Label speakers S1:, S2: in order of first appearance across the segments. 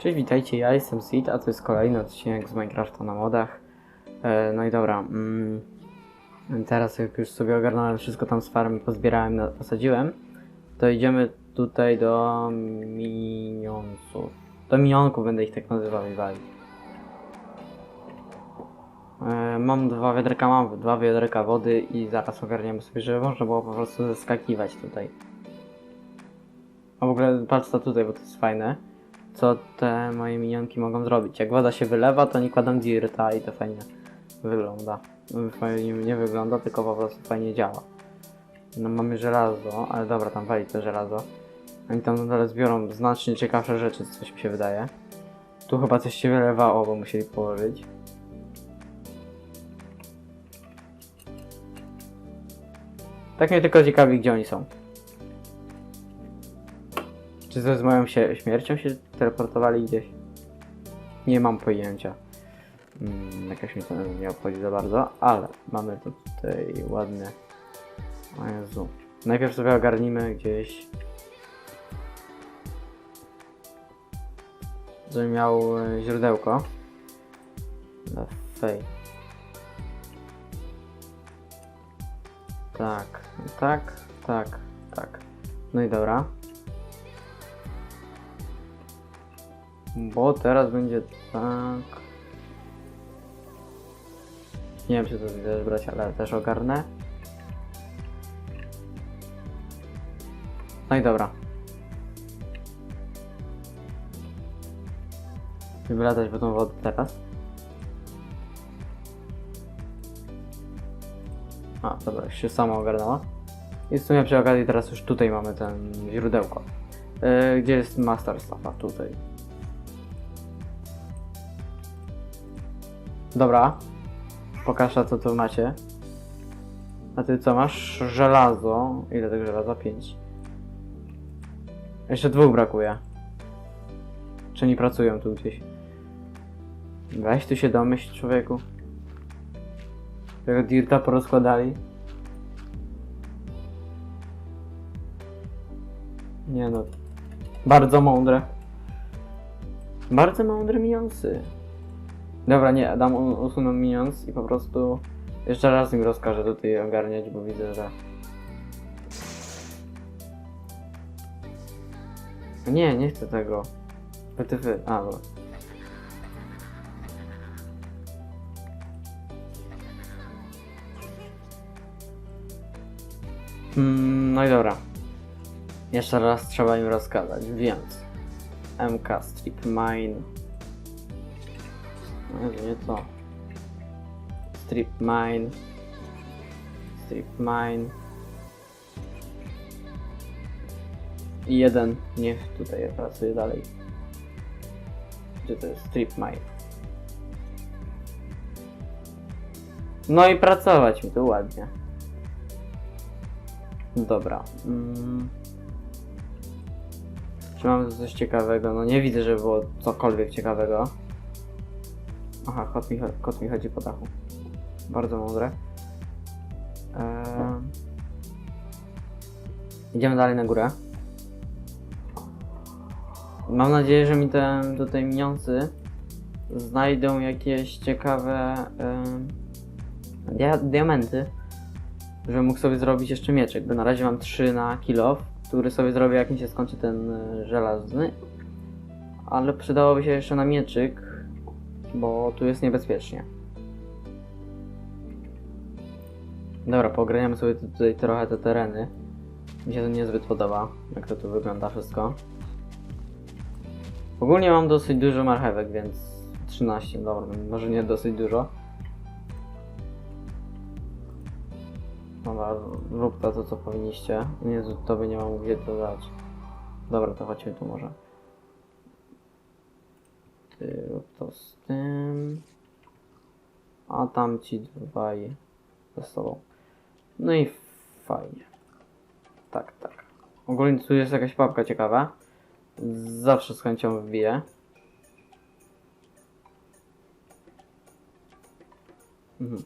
S1: Cześć, witajcie, ja jestem Sid, a to jest kolejny odcinek z Minecrafta na modach. E, no i dobra, mm, teraz jak już sobie ogarnąłem wszystko tam z farmy, pozbierałem, posadziłem, to idziemy tutaj do minionców. Do minionków będę ich tak nazywał i. E, mam dwa wiaderka, mam dwa wiaderka wody i zaraz ogarniemy sobie, żeby można było po prostu zeskakiwać tutaj. A w ogóle patrz to tutaj, bo to jest fajne co te moje minionki mogą zrobić. Jak woda się wylewa, to nie kładą dirta i to fajnie wygląda. Fajnie nie wygląda, tylko po prostu fajnie działa. No mamy żelazo, ale dobra, tam wali to żelazo. Oni tam nadal zbiorą znacznie ciekawsze rzeczy, coś mi się wydaje. Tu chyba coś się wylewało, bo musieli położyć. Tak mnie tylko ciekawi, gdzie oni są. Czy ze z moją się, śmiercią się teleportowali gdzieś? Nie mam pojęcia. Mm, jakoś mi to nie obchodzi za bardzo, ale mamy tutaj ładne. O Jezu. Najpierw sobie ogarnimy gdzieś. Żeby miał e, źródełko. Dla fej. Tak, tak, tak, tak. No i dobra. Bo teraz będzie tak. Nie wiem, czy to widać brać, ale też ogarnę. No i dobra. Żeby latać po tą wodę teraz. A, dobra, już się samo ogarnęła. I w sumie przy okazji teraz już tutaj mamy ten źródełko. Yy, gdzie jest Master Staff? A tutaj. Dobra. Pokażę co tu macie. A ty co masz? Żelazo. Ile tego żelaza? 5. Jeszcze dwóch brakuje. Czy nie pracują tu gdzieś? Weź tu się domyśl, człowieku. Tego dirta porozkładali. Nie no. Bardzo mądre. Bardzo mądre minionsy. Dobra, nie, dam u- usunę minions i po prostu jeszcze raz im rozkażę tutaj ogarniać, bo widzę, że... Nie, nie chcę tego. Wytyfy, a dobra. Mm, no i dobra. Jeszcze raz trzeba im rozkazać, więc... MK Strip Mine nie to. Strip mine. Strip mine. I jeden, niech tutaj pracuje dalej. Gdzie to jest? Strip mine. No i pracować mi tu ładnie. Dobra. Mm. Czy mamy tu coś ciekawego? No nie widzę, żeby było cokolwiek ciekawego. Aha, kot mi, kot mi chodzi po dachu. Bardzo mądre. Eee... Idziemy dalej na górę. Mam nadzieję, że mi te tutaj miniący znajdą jakieś ciekawe dia diamenty, żebym mógł sobie zrobić jeszcze mieczek, bo na razie mam 3 na kilo, który sobie zrobię jak mi się skończy ten e, żelazny. Ale przydałoby się jeszcze na mieczyk, bo tu jest niebezpiecznie. Dobra, pograniamy sobie tu- tutaj trochę te tereny. Mi się to niezbyt podoba, jak to tu wygląda wszystko. Ogólnie mam dosyć dużo marchewek, więc 13, dobra, może nie dosyć dużo. Dobra, rób to, to co powinniście. Jezu, tobie nie mam gdzie to dać. Dobra, to chodźmy tu może. Rób to z tym. A tam ci dwaj ze sobą. No i fajnie. Tak, tak. Ogólnie tu jest jakaś papka ciekawa. Zawsze z chęcią wbiję. Mhm.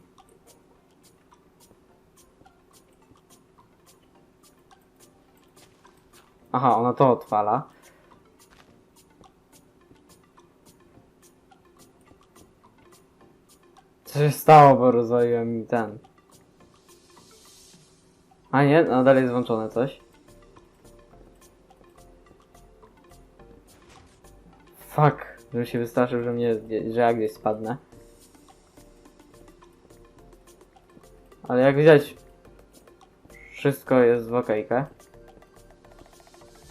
S1: Aha, ona to odpala. Co się stało, bo rozwaliłem mi ten. A nie, nadal jest włączone coś. Fuck, żebym się wystraszył, że mnie, że ja gdzieś spadnę. Ale jak widać, wszystko jest w okejkę.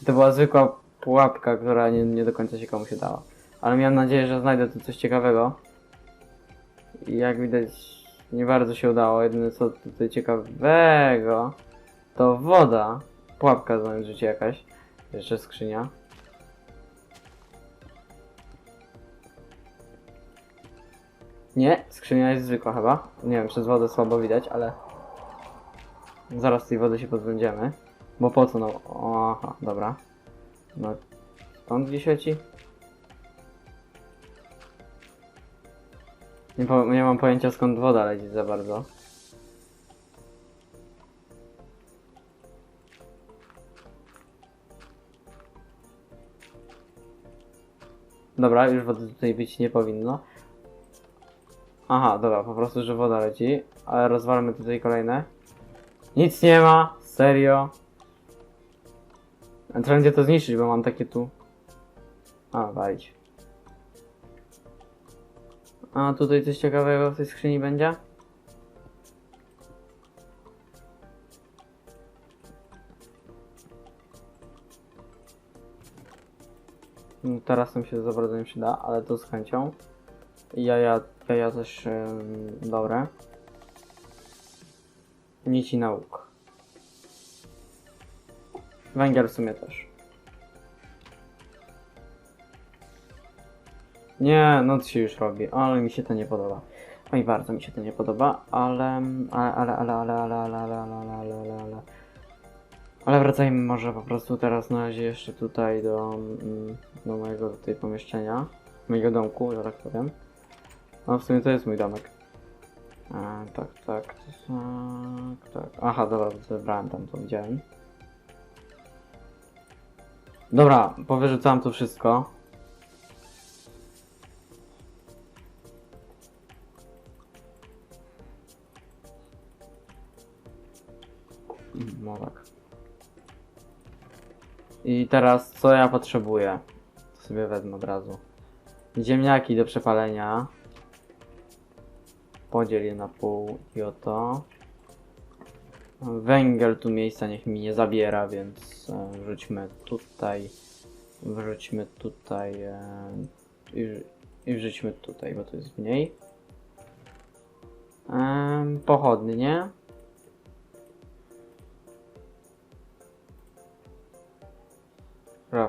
S1: To była zwykła pułapka, która nie, nie do końca się komuś udała. Ale miałem nadzieję, że znajdę tu coś ciekawego. I jak widać, nie bardzo się udało. Jedyne co tutaj ciekawego, to woda. Pułapka z moim życie jakaś. Jeszcze skrzynia. Nie, skrzynia jest zwykła chyba. Nie wiem, przez wodę słabo widać, ale... Zaraz tej wody się pozbędziemy. Bo po co no? Aha, dobra. No, stąd gdzie świeci? Nie, po, nie mam pojęcia skąd woda leci za bardzo. Dobra, już wody tutaj być nie powinno. Aha, dobra, po prostu, że woda leci, ale rozwalmy tutaj kolejne. Nic nie ma, serio. Trzeba będzie to zniszczyć, bo mam takie tu. A, walić. A tutaj coś ciekawego w tej skrzyni będzie? No, Teraz nam się za bardzo nie przyda, ale to z chęcią. Jaja, jaja też ym, dobre. Nici nauk. Węgiel w sumie też. Nie, noc się już robi, ale mi się to nie podoba. Oj, bardzo mi się to nie podoba, ale... Ale, ale, ale, ale, ale, ale, ale, ale, ale, ale, ale, ale... Wracajmy może po prostu teraz na razie jeszcze tutaj do, mm, do mojego tutaj pomieszczenia. Mojego domku, że tak powiem. No w sumie to jest mój domek. E, tak, tak, tak, tak. Aha, dobra, zebrałem tam, to widziałem. Dobra, powyrzucałem to wszystko. No tak. I teraz co ja potrzebuję? To sobie wezmę od razu. Ziemniaki do przepalenia. Podziel je na pół i oto. Węgiel tu miejsca niech mi nie zabiera, więc e, wrzućmy tutaj. Wrzućmy tutaj. E, i, I wrzućmy tutaj, bo to jest mniej. Pochodnie.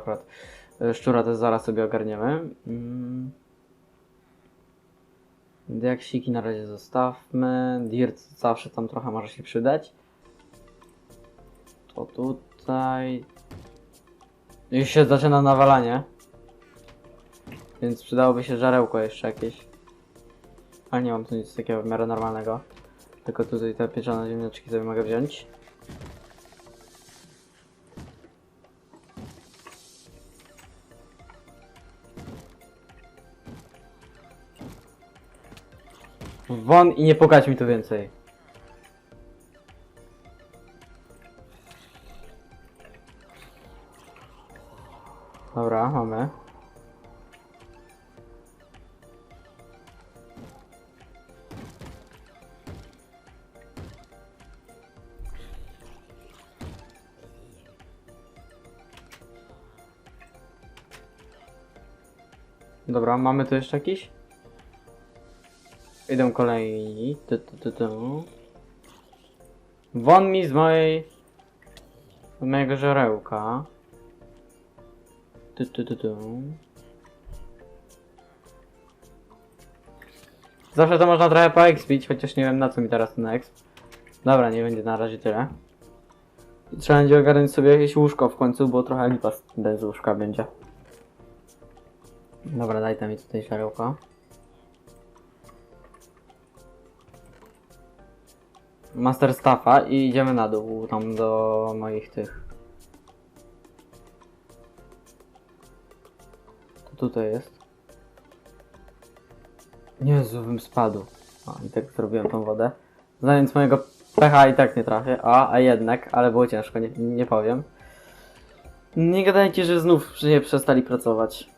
S1: Akurat. E, Szczura też zaraz sobie ogarniemy. Mm. Diaksiki na razie zostawmy. Dirt zawsze tam trochę może się przydać. To tutaj. Już się zaczyna nawalanie. Więc przydałoby się żarełko jeszcze jakieś. Ale nie mam tu nic takiego w miarę normalnego. Tylko tutaj te pieczone ziemniaczki sobie mogę wziąć. Won i nie pokać mi tu więcej. Dobra, mamy. Dobra, mamy tu jeszcze jakiś? Idą kolejni. Tu, tu, tu, tu. Won mi z mojej... Z mojego żarełka. Tu, tu, tu, tu. Zawsze to można trochę poexpić, chociaż nie wiem na co mi teraz ten exp. Dobra, nie będzie na razie tyle. Trzeba będzie ogarnąć sobie jakieś łóżko w końcu, bo trochę lipa z- łóżka będzie. Dobra, daj tam mi tutaj żarełko. Master Staffa i idziemy na dół, tam do moich tych. To tutaj jest. Jezu, bym spadł. O, i tak zrobiłem tą wodę. Znając mojego pecha i tak nie trafię. A, a jednak, ale było ciężko, nie, nie powiem. Nie gadajcie, że znów nie przestali pracować.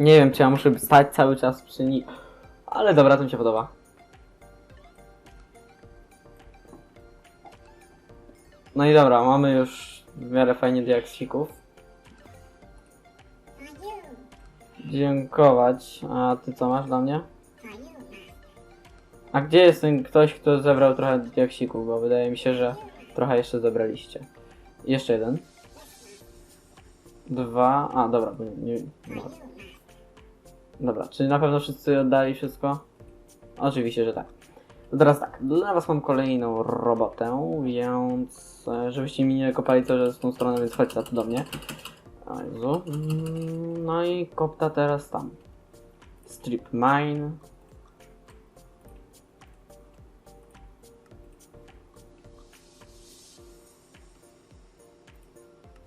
S1: Nie wiem, czy ja muszę stać cały czas przy nich. Ale dobra, to mi się podoba. No i dobra, mamy już w miarę fajnie diaksików. Dziękować. A ty co masz dla mnie? A gdzie jest ten ktoś, kto zebrał trochę diaksików? Bo wydaje mi się, że trochę jeszcze zebraliście. Jeszcze jeden. Dwa. A, dobra, bo nie. nie dobra. czy na pewno wszyscy oddali wszystko? Oczywiście, że tak. To teraz tak, dla was mam kolejną robotę, więc e, żebyście mi nie kopali że z tą stroną, więc chodźcie tu do mnie. Jezu. Mm, No i kopta teraz tam. Strip mine.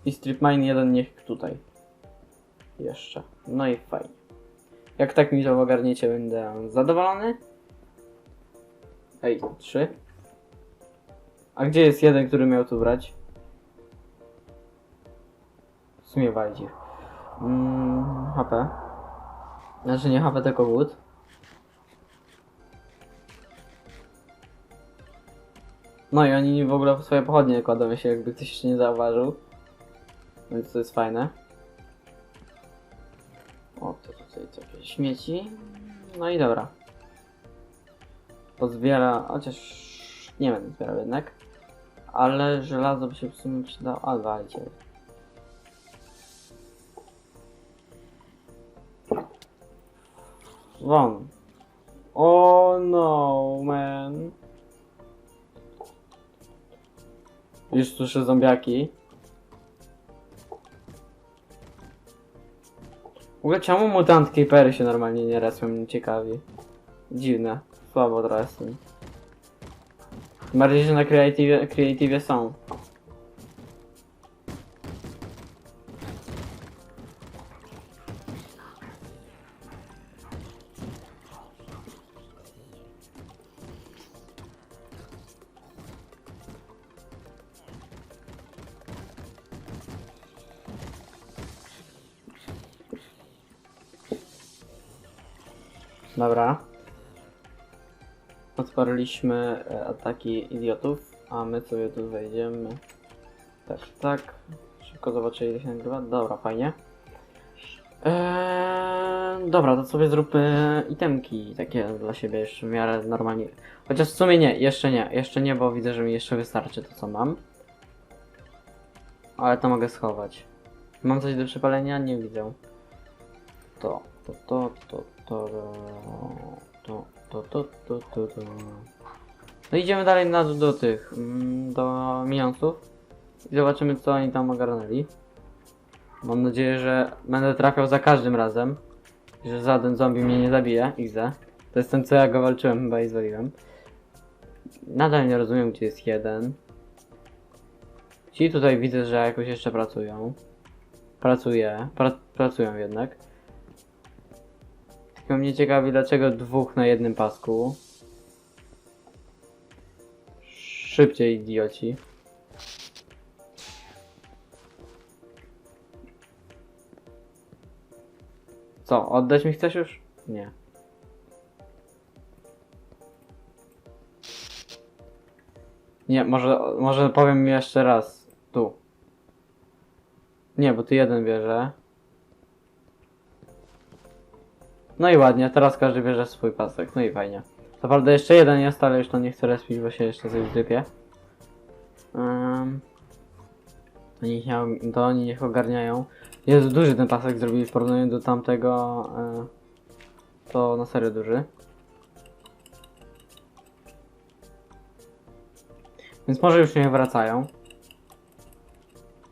S1: I strip mine jeden niech tutaj. Jeszcze. No i fajnie. Jak tak mi to ogarniecie, będę zadowolony. Ej, trzy. A gdzie jest jeden, który miał tu brać? W sumie waldzie. Mm, HP. Znaczy nie HP, tylko wood. No i oni w ogóle swoje pochodnie kładą się, jakby ktoś jeszcze nie zauważył. Więc to jest fajne. O, to tutaj jakieś śmieci. No i dobra. Pozbiera, chociaż nie będę zbierał jednak. Ale żelazo by się w sumie przydało. A, walcie. Won. Oh no, man. Już słyszę zombiaki. W ogóle czemu mutant creepery się normalnie nie respią, mnie ciekawi. Dziwne. só para trás, sim. Margens na criativa criativação. Otwarliśmy e, ataki idiotów, a my sobie tu wejdziemy. Tak, tak. Szybko zobaczę ile się nagrywa. Dobra, fajnie. Eee, dobra, to sobie zróbmy itemki takie dla siebie jeszcze w miarę normalnie. Chociaż w sumie nie, jeszcze nie, jeszcze nie, bo widzę, że mi jeszcze wystarczy to co mam. Ale to mogę schować. Mam coś do przepalenia? Nie widzę. To, to, to, to, to, to, to, to, to, to, to. No idziemy dalej na do tych, mm, do minionsów i zobaczymy co oni tam ogarnęli. Mam nadzieję, że będę trafiał za każdym razem, że żaden zombie mnie nie zabije, XD. To jest ten co ja go walczyłem chyba i zwaliłem. Nadal nie rozumiem gdzie jest jeden. Ci tutaj widzę, że jakoś jeszcze pracują. Pracuje, pra, pracują jednak. Tylko mnie ciekawi, dlaczego dwóch na jednym pasku. Szybciej, idioci. Co, oddać mi chcesz już? Nie. Nie, może, może powiem jeszcze raz. Tu. Nie, bo ty jeden bierze. No i ładnie, teraz każdy bierze swój pasek, no i fajnie. Co prawda jeszcze jeden jest, ale już to nie chcę respić, bo się jeszcze coś wdypie. Um, to, niech, nie- to oni niech ogarniają. Jest duży ten pasek zrobili w porównaniu do tamtego. E, to na serio duży. Więc może już nie wracają.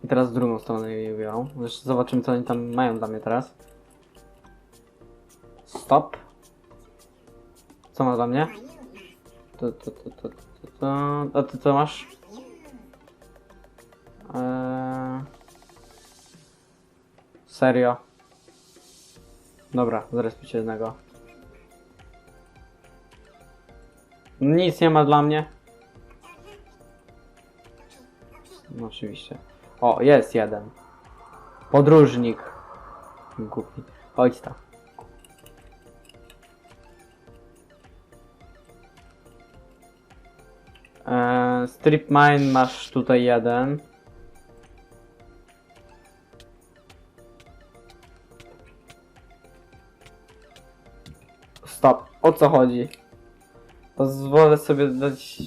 S1: I teraz w drugą stronę je biorą. Zresztą zobaczymy co oni tam mają dla mnie teraz. Stop. Co ma dla mnie? To, to, to, to, to, to. A ty co masz? Eee... Serio? Dobra, zaraz picie jednego. Nic nie ma dla mnie. No oczywiście. O, jest jeden. Podróżnik. Głupi. Chodź strip mine masz tutaj jeden. Stop. O co chodzi? Pozwolę sobie dać.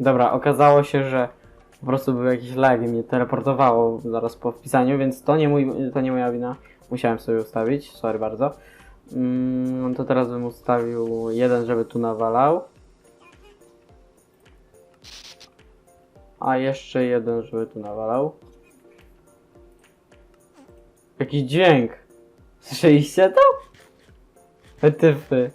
S1: Dobra, okazało się, że po prostu był jakiś lag i mnie teleportowało zaraz po wpisaniu, więc to nie, mój, to nie moja wina. Musiałem sobie ustawić, sorry bardzo. Mm, to teraz bym ustawił jeden, żeby tu nawalał. A jeszcze jeden, żeby tu nawalał. Jaki dźwięk! Słyszeliście to? Wytyfy.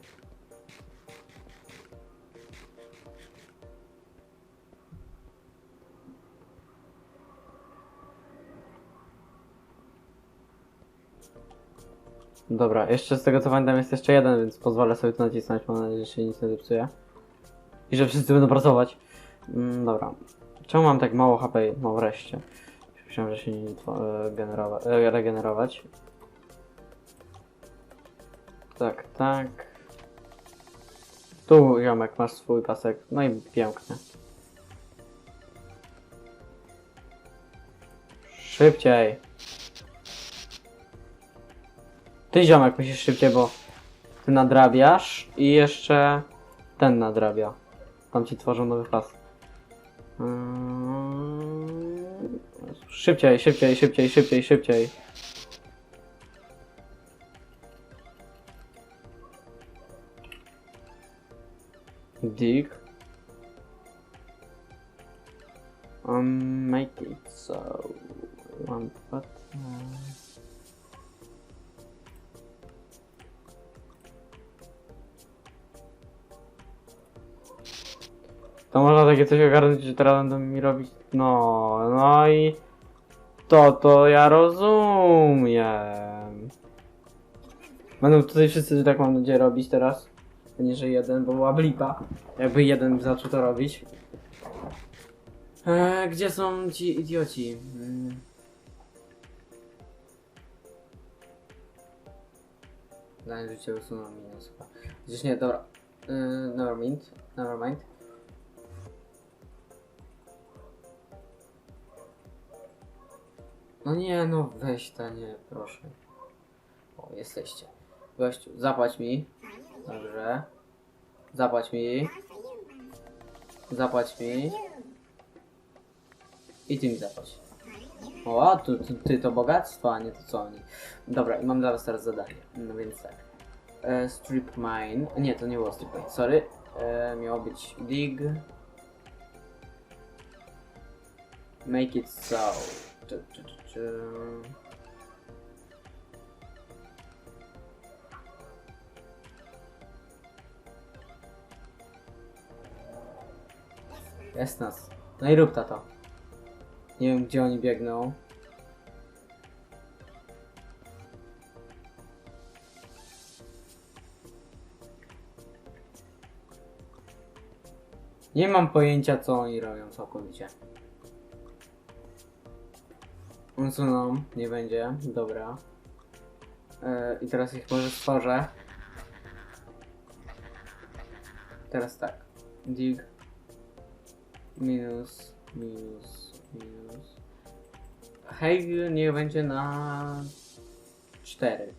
S1: Dobra, jeszcze z tego co pamiętam jest jeszcze jeden, więc pozwolę sobie tu nacisnąć, mam nadzieję, że się nic nie zepsuje. I że wszyscy będą pracować. Mm, dobra. Czemu mam tak mało HP? No wreszcie. Myślałem, że się nie e, generowa- e, regenerować. Tak, tak. Tu, ziomek, masz swój pasek. No i pięknie. Szybciej. Ty ziomek musisz szybciej, bo ty nadrabiasz i jeszcze ten nadrabia. Tam ci tworzą nowy pas. Mm, Szybciej, szybciej, szybciej, szybciej, szybciej. Dig. Um, make it so. One button. To można takie coś ogarnąć, że teraz będą mi robić. No, no i. To to ja rozumiem. Będą tutaj wszyscy, tak mam nadzieję, robić teraz. A że jeden, bo była lipa. Jakby jeden zaczął to robić. Eee, gdzie są ci idioci? Mm. Danie życie usunął minus chyba. Gdzieś nie, dobra. Yy, never mind. No nie, no weź ta nie, proszę. O, jesteście. Gościu, zapłać mi. Dobrze. Zapłać mi. Zapłać mi. I ty mi zapłać. O, tu, ty to bogactwo, a nie to co oni. Dobra, i mam dla was teraz zadanie. No więc tak. E, strip mine. Nie, to nie było strip mine, sorry. E, miało być dig. Make it so. Czy, czy, czy, czy. Jest nas. No i rób tato. Nie wiem gdzie oni biegną. Nie mam pojęcia co oni robią całkowicie. Usuną, nie będzie, dobra. E, I teraz ich może stworzę. Teraz tak. Dig. Minus, minus, minus. Hegel niech będzie na 4.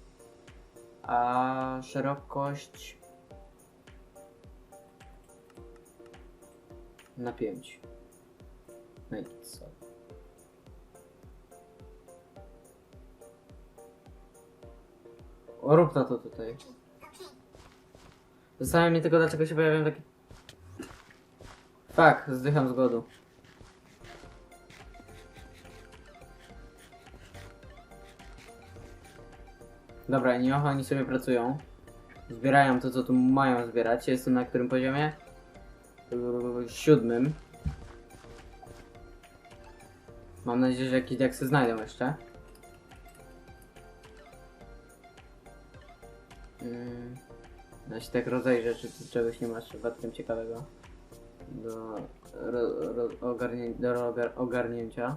S1: A szerokość na 5. No i co? O, rób to tutaj. Zastanawiam mnie tylko, dlaczego się pojawiają takie... Tak, zdycham z głodu. Dobra, niech oni sobie pracują. Zbierają to, co tu mają zbierać. Jestem na którym poziomie? siódmym. Mam nadzieję, że jakieś diaksy znajdą jeszcze. Ja się tak rozejrzę, czy czegoś nie masz przypadkiem ciekawego do, ro, ro, ogarnię, do ogar, ogarnięcia.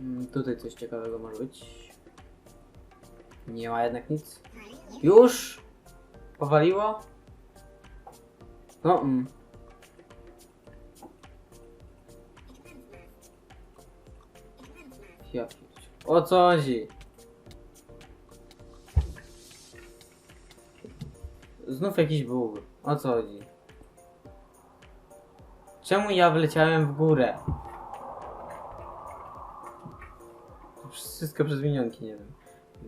S1: Mm, tutaj coś ciekawego może być. Nie ma jednak nic. Już? Powaliło? No, mm. Ja O co chodzi? Znów jakiś bóg. O co chodzi? Czemu ja wleciałem w górę? To Wszystko przez minionki, nie wiem.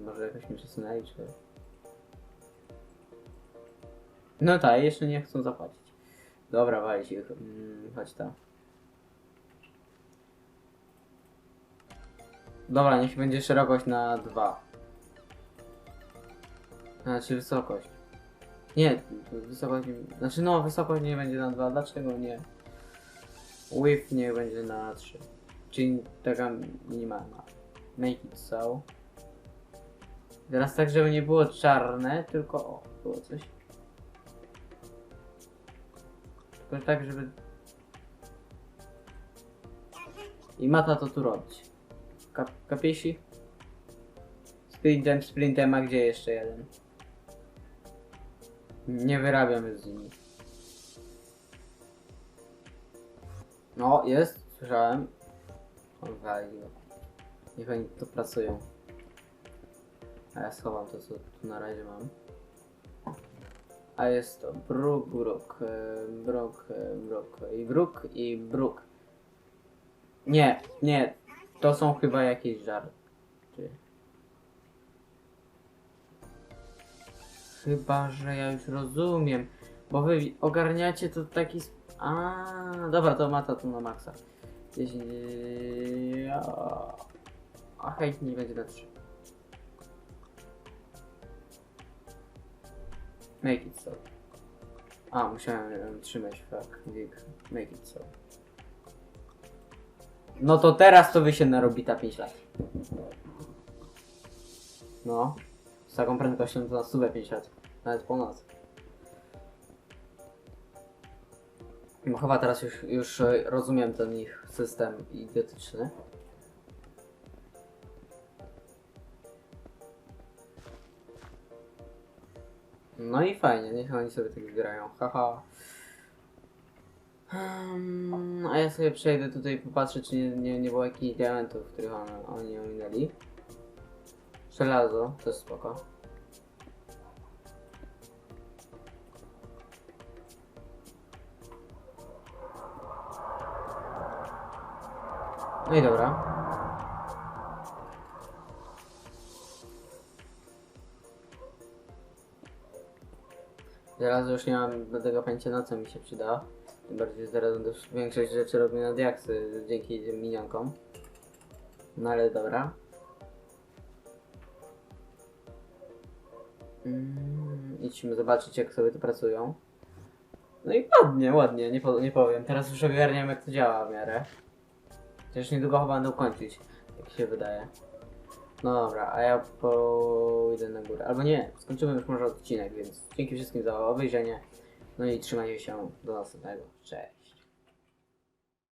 S1: Może jakoś mi przesunęli, czy... No tak, jeszcze nie chcą zapłacić. Dobra, walić ich. Mm, chodź tam. Dobra, niech będzie szerokość na 2. Znaczy wysokość. Nie, wysokość nie... Znaczy no, wysokość nie będzie na 2. Dlaczego nie? Width niech będzie na 3. Czyli taka minimalna. Make it so. Teraz tak, żeby nie było czarne, tylko o, było coś. Tylko tak, żeby... I mata to tu robić. Kap kapiesi? Sprintem, sprintem, a gdzie jeszcze jeden? Nie wyrabiamy z nimi. No, jest, słyszałem. Waliło. Niech oni tu pracują. A ja schowam to, co tu na razie mam. A jest to e, Brook, e, Brook i Brook i Brook. Nie, nie, to są chyba jakieś żarty. Chyba, że ja już rozumiem, bo wy ogarniacie to taki... sp- A, dobra, to mata tu na maksa. 10... a- A hejt nie będzie 3. Make it so. A, musiałem trzymać Dick. Make it so. No to teraz to wy się narobi ta 5 lat. No. Z taką prędkością to na stówę 5 lat. Nawet po noc. No chyba teraz już, już e, rozumiem ten ich system idiotyczny. No i fajnie, niech oni sobie tak grają, haha. A ja sobie przejdę tutaj, popatrzę czy nie, nie, nie było jakichś diamentów, których on, oni ominęli. Żelazo, to jest spoko. No i dobra. Teraz już nie mam do tego pojęcia na co mi się przyda. Tym bardziej, teraz będę większość rzeczy robię na diaksy dzięki minionkom. No ale dobra. Mm, idźmy zobaczyć jak sobie to pracują. No i ładnie, ładnie, nie, po, nie powiem. Teraz już ogarniam jak to działa w miarę. Chociaż niedługo chyba będę kończyć, jak się wydaje. No dobra, a ja pójdę na górę. Albo nie, skończymy już może odcinek, więc dzięki wszystkim za obejrzenie. No i trzymajcie się do następnego. Cześć.